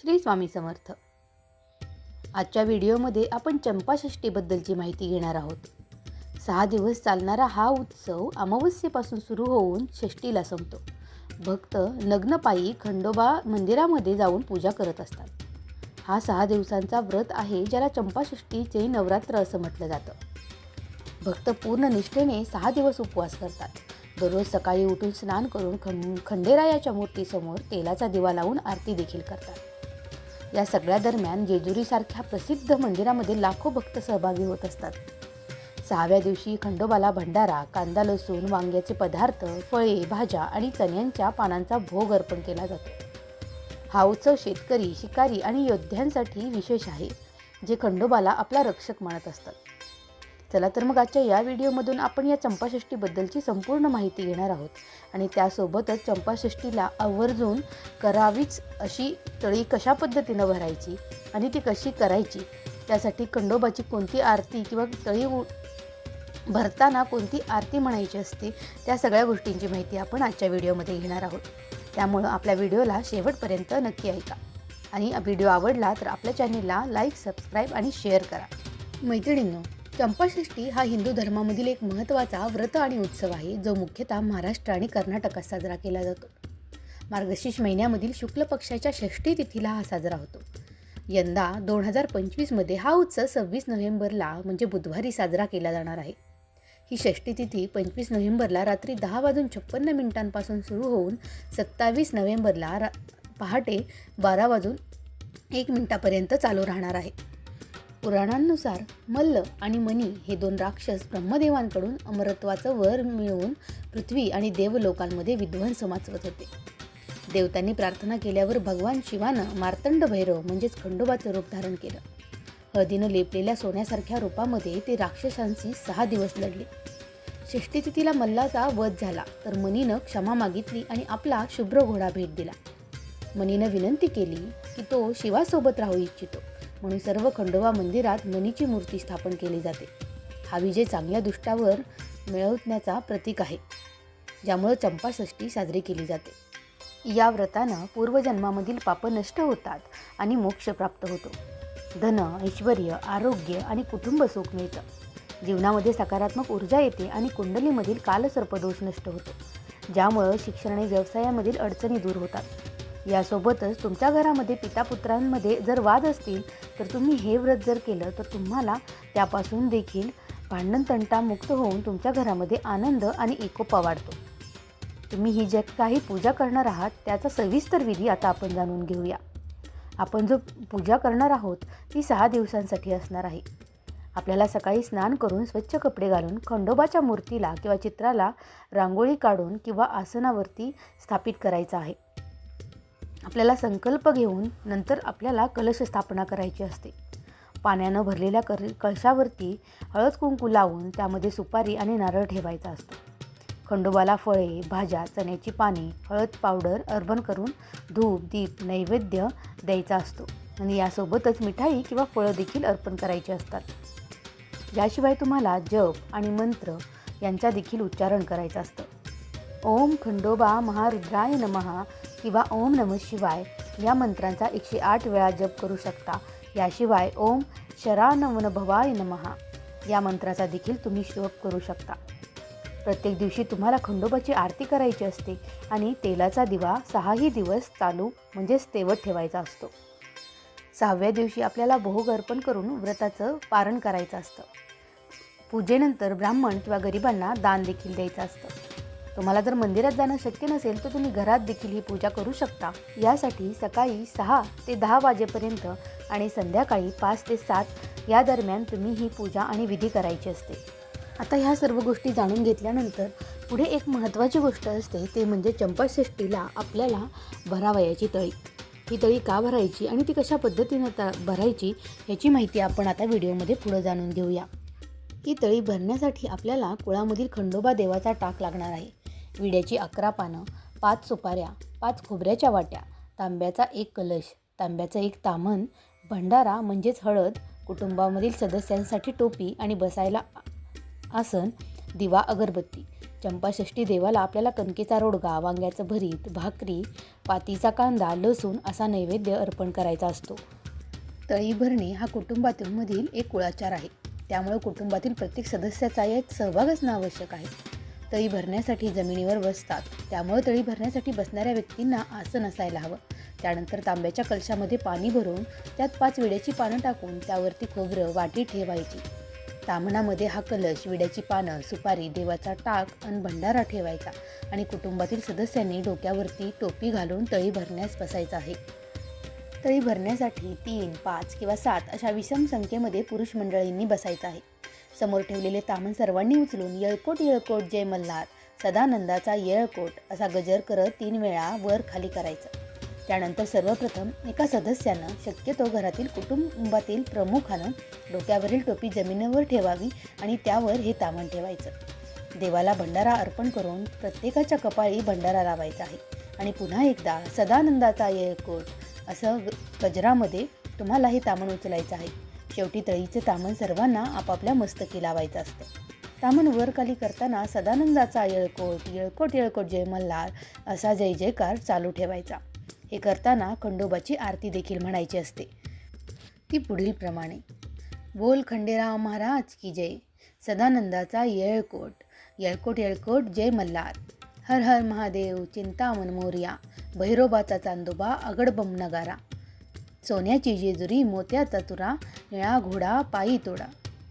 श्री स्वामी समर्थ. आजच्या व्हिडिओमध्ये आपण चंपाषष्टीबद्दलची माहिती घेणार आहोत. सहा दिवस चालणारा हा उत्सव अमावस्येपासून सुरू होऊन षष्टीला संपतो. भक्त नग्नपायी खंडोबा मंदिरामध्ये जाऊन पूजा करत असतात. हा सहा दिवसांचा व्रत आहे ज्याला चंपाषष्टीचे नवरात्र असं म्हटलं जातं. भक्त पूर्ण निष्ठेने सहा दिवस उपवास करतात. दररोज सकाळी उठून स्नान करून खं खंडेरायाच्या मूर्तीसमोर तेलाचा दिवा लावून आरती देखील करतात. या सगळ्या दरम्यान जेजुरीसारख्या प्रसिद्ध मंदिरामध्ये लाखो भक्त सहभागी होत असतात. सहाव्या दिवशी खंडोबाला भंडारा कांदा लसूण वांग्याचे पदार्थ फळे भाज्या आणि चण्यांच्या पानांचा भोग अर्पण केला जातो. हा उत्सव शेतकरी शिकारी आणि योद्ध्यांसाठी विशेष आहे जे खंडोबाला आपला रक्षक मानत असतात. चला तर मग आजच्या या व्हिडिओमधून आपण या चंपाषष्ठीबद्दलची संपूर्ण माहिती घेणार आहोत. आणि त्यासोबतच चंपाषष्ठीला आवर्जून करावीच अशी तळी कशा पद्धतीनं भरायची आणि ती कशी करायची त्यासाठी खंडोबाची कोणती आरती किंवा तळी उ- भरताना कोणती आरती म्हणायची असते त्या सगळ्या गोष्टींची माहिती आपण आजच्या व्हिडिओमध्ये घेणार आहोत. त्यामुळं आपल्या व्हिडिओला शेवटपर्यंत नक्की ऐका. आणि व्हिडिओ आवडला तर आपल्या चॅनेलला लाईक सबस्क्राईब आणि शेअर करा. मैत्रिणींनो चंपाषष्ठी हा हिंदू धर्मामधील एक महत्त्वाचा व्रत आणि उत्सव आहे जो मुख्यतः महाराष्ट्र आणि कर्नाटकात साजरा केला जातो. मार्गशीर्ष महिन्यामधील शुक्ल पक्षाच्या षष्ठी तिथीला हा साजरा होतो. यंदा दोन हजार पंचवीसमध्ये हा उत्सव सव्वीस नोव्हेंबरला म्हणजे बुधवारी साजरा केला जाणार आहे. ही षष्ठी तिथी पंचवीस नोव्हेंबरला रात्री दहा वाजून छप्पन्न मिनिटांपासून सुरू होऊन सत्तावीस नोव्हेंबरला रा पहाटे बारा वाजून एक मिनिटापर्यंत चालू राहणार आहे. पुराणांनुसार मल्ल आणि मनी हे दोन राक्षस ब्रह्मदेवांकडून अमरत्वाचं वर मिळवून पृथ्वी आणि देवलोकांमध्ये विध्वंस माचवत होते. देवतांनी प्रार्थना केल्यावर भगवान शिवानं मार्तंड भैरव म्हणजेच खंडोबाचं रूप धारण केलं. हळदीनं लेपलेल्या सोन्यासारख्या रूपामध्ये ते राक्षसांशी सहा दिवस लढले. षष्ठी मल्लाचा वध झाला तर मनीनं क्षमा मागितली आणि आपला शुभ्र घोडा भेट दिला. मनीनं विनंती केली की तो शिवासोबत राहू इच्छितो. म्हणून सर्व खंडोबा मंदिरात मनीची मूर्ती स्थापन केली जाते. हा विजय चांगल्या दुष्टावर मिळवण्याचा प्रतीक आहे ज्यामुळं चंपाषष्ठी साजरी केली जाते. या व्रतानं पूर्वजन्मामधील पापं नष्ट होतात आणि मोक्ष प्राप्त होतो. धन ऐश्वर आरोग्य आणि कुटुंब सुख मिळतं. जीवनामध्ये सकारात्मक ऊर्जा येते आणि कुंडलीमधील कालसर्पदोष नष्ट होतो ज्यामुळं शिक्षण आणि व्यवसायामधील अडचणी दूर होतात. यासोबतच तुमच्या घरामध्ये पितापुत्रांमध्ये जर वाद असतील तर तुम्ही हे व्रत जर केलं तर तुम्हाला त्यापासून देखील भांडण तंटा मुक्त होऊन तुमच्या घरामध्ये आनंद आणि एकोपा वाढतो तुम्ही ही ज्या काही पूजा करणार आहात त्याचा सविस्तर विधी आता आपण जाणून घेऊया. आपण जो पूजा करणार आहोत ती सहा दिवसांसाठी असणार आहे. आपल्याला सकाळी स्नान करून स्वच्छ कपडे घालून खंडोबाच्या मूर्तीला किंवा चित्राला रांगोळी काढून किंवा आसनावरती स्थापित करायचं आहे. आपल्याला संकल्प घेऊन नंतर आपल्याला कलश स्थापना करायची असते. पाण्यानं भरलेल्या कर कळशावरती हळद कुंकू लावून त्यामध्ये सुपारी आणि नारळ ठेवायचा असतो. खंडोबाला फळे भाज्या चण्याची पाने हळद पावडर अर्पण करून धूप दीप नैवेद्य द्यायचा असतो. आणि यासोबतच मिठाई किंवा फळं देखील अर्पण करायची असतात. याशिवाय तुम्हाला जप आणि मंत्र यांचा देखील उच्चारण करायचं असतं. ओम खंडोबा महारुद्राय नमहा किंवा ओम नम शिवाय या मंत्रांचा एकशे आठ वेळा जप करू शकता. याशिवाय ओम शरानवन भवाय नमहा या मंत्राचा देखील तुम्ही जप करू शकता. प्रत्येक दिवशी तुम्हाला खंडोबाची आरती करायची असते आणि तेलाचा दिवा सहाही दिवस चालू म्हणजेच तेवत ठेवायचा असतो. सहाव्या दिवशी आपल्याला भोग अर्पण करून व्रताचं पारण करायचं असतं. पूजेनंतर ब्राह्मण किंवा गरिबांना दान देखील द्यायचं असतं. तुम्हाला जर मंदिरात जाणं शक्य नसेल तर तुम्ही घरात देखील ही पूजा करू शकता. यासाठी सकाळी सहा ते दहा वाजेपर्यंत आणि संध्याकाळी पाच ते सात या दरम्यान तुम्ही ही पूजा आणि विधी करायची असते. आता ह्या सर्व गोष्टी जाणून घेतल्यानंतर पुढे एक महत्त्वाची गोष्ट असते ते म्हणजे चंपाषष्टीला आपल्याला भरावयाची तळी. ही तळी का भरायची आणि ती कशा पद्धतीनं त भरायची याची माहिती आपण आता व्हिडिओमध्ये पुढं जाणून घेऊया. ही तळी भरण्यासाठी आपल्याला कुळामधील खंडोबा देवाचा टाक लागणार आहे. विड्याची अकरा पानं पाच सुपाऱ्या पाच खोबऱ्याच्या वाट्या तांब्याचा एक कलश तांब्याचं एक तामण भंडारा म्हणजेच हळद कुटुंबामधील सदस्यांसाठी टोपी आणि बसायला आसन दिवा अगरबत्ती. चंपाषष्ठी देवाला आपल्याला कणकेचा रोडगा वांग्याचं भरीत भाकरी पातीचा कांदा लसूण असा नैवेद्य अर्पण करायचा असतो. तळी भरणे हा कुटुंबातील मधील एक कुळाचार आहे. त्यामुळे कुटुंबातील प्रत्येक सदस्याचा यात सहभाग असणं आवश्यक आहे. तळी भरण्यासाठी जमिनीवर बसतात. त्यामुळे तळी भरण्यासाठी बसणाऱ्या व्यक्तींना आसन असायला हवं. त्यानंतर तांब्याच्या कलशामध्ये पाणी भरून त्यात पाच विड्याची पानं टाकून त्यावरती खोबरं वाटी ठेवायची. तामणामध्ये हा कलश विड्याची पानं सुपारी देवाचा टाक आणि भंडारा ठेवायचा आणि कुटुंबातील सदस्यांनी डोक्यावरती टोपी घालून तळी भरण्यास बसायचं आहे. तळी भरण्यासाठी तीन पाच किंवा सात अशा विषम संख्येमध्ये पुरुष मंडळींनी बसायचं आहे. समोर ठेवलेले तामण सर्वांनी उचलून येळकोट येळकोट जय मल्हार सदानंदाचा येळकोट असा गजर करत तीन वेळा वर खाली करायचं. त्यानंतर सर्वप्रथम एका सदस्यानं शक्यतो घरातील कुटुंबातील प्रमुखानं डोक्यावरील टोपी जमिनीवर ठेवावी आणि त्यावर हे तामण ठेवायचं. देवाला भंडारा अर्पण करून प्रत्येकाच्या कपाळी भंडारा लावायचा आहे. आणि पुन्हा एकदा सदानंदाचा येळकोट असं गजरामध्ये तुम्हाला हे तामण उचलायचं आहे. शेवटी तळीचे तामण सर्वांना आपापल्या मस्तकी लावायचं असतं. तामण वर खाली करताना सदानंदाचा येळकोट येळकोट येळकोट जय मल्हार असा जय जयकार चालू ठेवायचा. हे करताना खंडोबाची आरती देखील म्हणायची असते. ती पुढील प्रमाणे. बोल खंडेराव महाराज की जय. सदानंदाचा येळकोट येळकोट येळकोट जय मल्हार. हर हर महादेव चिंतामन मोर्या. भैरोबाचा चांदोबा अगडबम नगारा. सोन्याची जेजुरी मोत्याचा तुरा निळा घोडा पायी तोडा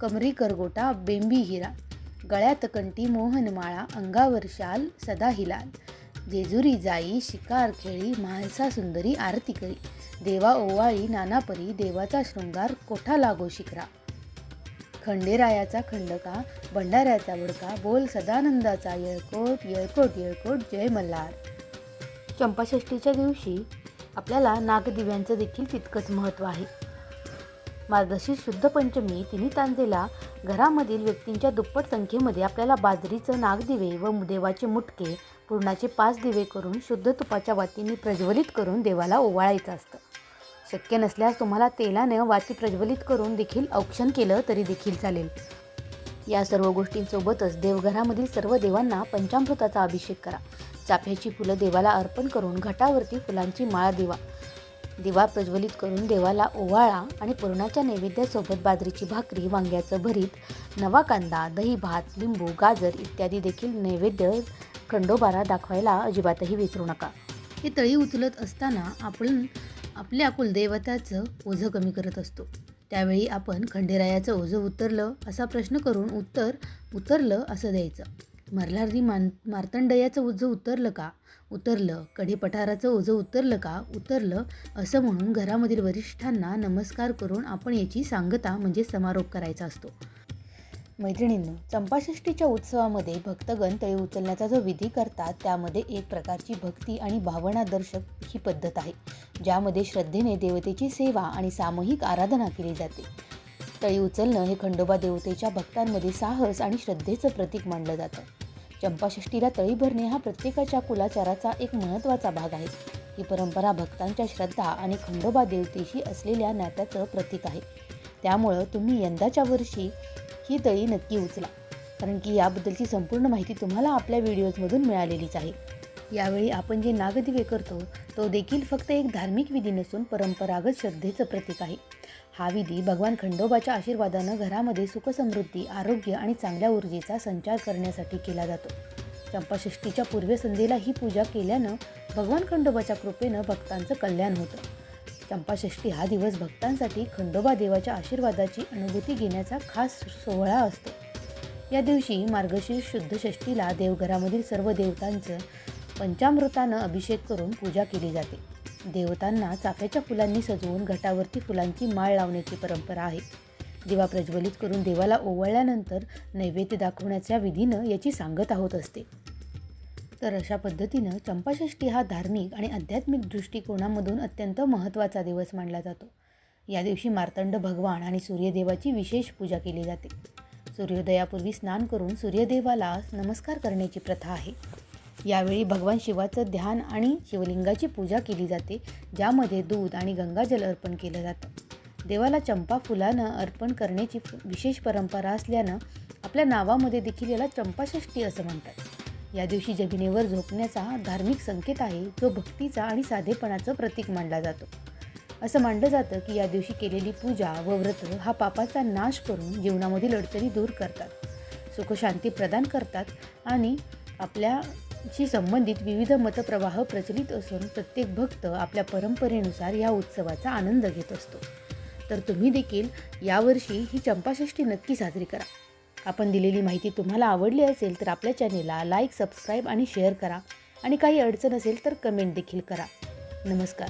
कमरी करगोटा बेंबी हिरा गळ्यात कंटी मोहनमाळा अंगावर शाल सदा हिलाल. जेजुरी जाई शिकार खेळी माणसा सुंदरी आरती करी. देवा ओवाळी नानापरी देवाचा शृंगार कोठा लागो शिखरा खंडेरायाचा खंडका भंडाऱ्याचा वडका बोल सदानंदाचा येळकोट येळकोट येळकोट जय मल्हार. चंपाषष्ठीच्या दिवशी आपल्याला नागदिव्यांचं देखील तितकंच महत्त्व आहे. मार्गशीर्ष शुद्ध पंचमी तिन्ही तांजेला घरामधील व्यक्तींच्या दुप्पट संख्येमध्ये आपल्याला बाजरीचं नागदिवे व देवाचे मुटके पूर्णाचे पाच दिवे करून शुद्ध तुपाच्या वातीने प्रज्वलित करून देवाला ओवाळायचं असतं. शक्य नसल्यास तुम्हाला तेलानं वाती प्रज्वलित करून देखील औक्षण केलं तरी देखील चालेल. या सर्व गोष्टींसोबतच देवघरामधील सर्व देवांना पंचामृताचा अभिषेक करा. चाफ्याची फुलं देवाला अर्पण करून घटावरती फुलांची माळ दिवा. दिवा प्रज्वलित करून देवाला ओवाळा आणि पुरणाच्या नैवेद्यासोबत बाजरीची भाकरी वांग्याचं भरीत नवा कांदा दही भात लिंबू गाजर इत्यादी देखील नैवेद्य खंडोबाला दाखवायला अजिबातही विसरू नका. हे तळी उचलत असताना आपण आपल्या कुलदैवताचं ओझं कमी करत असतो. त्यावेळी आपण खंडेरायाचं ओझं उतरलं असा प्रश्न करून उत्तर उतरलं असं द्यायचं. मल्हारदी मान मार्तंडयाचं ओझं उतरलं का? उतरलं. कढे पठाराचं ओझं उतरलं का? उतरलं. असं म्हणून घरामधील वरिष्ठांना नमस्कार करून आपण याची सांगता म्हणजे समारोप करायचा असतो. मैत्रिणींनो चंपाषष्ठीच्या उत्सवामध्ये भक्तगण तळी उचलण्याचा जो विधी करतात त्यामध्ये एक प्रकारची भक्ती आणि भावनादर्शक ही पद्धत आहे ज्यामध्ये श्रद्धेने देवतेची सेवा आणि सामूहिक आराधना केली जाते. तळी उचलणं हे खंडोबा देवतेच्या भक्तांमध्ये साहस आणि श्रद्धेचं प्रतीक मानलं जातं. चंपाषष्ठीला तळी भरणे हा प्रत्येकाच्या कुलाचाराचा एक महत्त्वाचा भाग आहे. ही परंपरा भक्तांच्या श्रद्धा आणि खंडोबा देवतेशी असलेल्या नात्याचं प्रतीक आहे. त्यामुळं तुम्ही यंदाच्या वर्षी ही तळी नक्की उचला. कारण की याबद्दलची संपूर्ण माहिती तुम्हाला आपल्या व्हिडिओजमधून मिळालेलीच आहे. यावेळी आपण जे नागदिवे करतो तो देखील फक्त एक धार्मिक विधी नसून परंपरागत श्रद्धेचं प्रतीक आहे. हा विधी भगवान खंडोबाच्या आशीर्वादानं घरामध्ये सुखसमृद्धी आरोग्य आणि चांगल्या ऊर्जेचा संचार करण्यासाठी केला जातो. चंपाषष्ठीच्या पूर्वसंध्येला ही पूजा केल्यानं भगवान खंडोबाच्या कृपेनं भक्तांचं कल्याण होतं. चंपाषष्ठी हा दिवस भक्तांसाठी खंडोबा देवाच्या आशीर्वादाची अनुभूती घेण्याचा खास सोहळा असतो. या दिवशी मार्गशीर्ष शुद्ध षष्ठीला देवघरामधील सर्व देवतांचं पंचामृतानं अभिषेक करून पूजा केली जाते. देवतांना चाफ्याच्या फुलांनी सजवून घटावरती फुलांची माळ लावण्याची परंपरा आहे. दिवा प्रज्वलित करून देवाला ओवळल्यानंतर नैवेद्य दाखवण्याच्या विधीनं याची सांगत आहोत असते. तर अशा पद्धतीनं चंपाषष्ठी हा धार्मिक आणि आध्यात्मिक दृष्टिकोनामधून अत्यंत महत्त्वाचा दिवस मानला जातो. या दिवशी मार्तंड भगवान आणि सूर्यदेवाची विशेष पूजा केली जाते. सूर्योदयापूर्वी स्नान करून सूर्यदेवाला नमस्कार करण्याची प्रथा आहे. यावेळी भगवान शिवाचं ध्यान आणि शिवलिंगाची पूजा केली जाते ज्यामध्ये दूध आणि गंगाजल अर्पण केलं जातं. देवाला चंपा फुलानं अर्पण करण्याची विशेष परंपरा असल्यानं आपल्या नावामध्ये देखील याला चंपाषष्ठी असं म्हणतात. या दिवशी जमिनीवर झोपण्याचा धार्मिक संकेत आहे जो भक्तीचा आणि साधेपणाचं प्रतीक मानला जातो. असं मानलं जातं की या दिवशी केलेली पूजा व व्रत हा पापाचा नाश करून जीवनामधील अडचणी दूर करतात. सुखशांती प्रदान करतात आणि आपल्या शी संबंधित विविध मतप्रवाह प्रचलित असून प्रत्येक भक्त आपल्या परंपरेनुसार या उत्सवाचा आनंद घेत असतो. तर तुम्ही देखील यावर्षी ही चंपाषष्ठी नक्की साजरी करा. आपण दिलेली माहिती तुम्हाला आवडली असेल तर आपल्या चॅनेलला लाईक सबस्क्राईब आणि शेअर करा. आणि काही अडचण असेल तर कमेंट देखील करा. नमस्कार.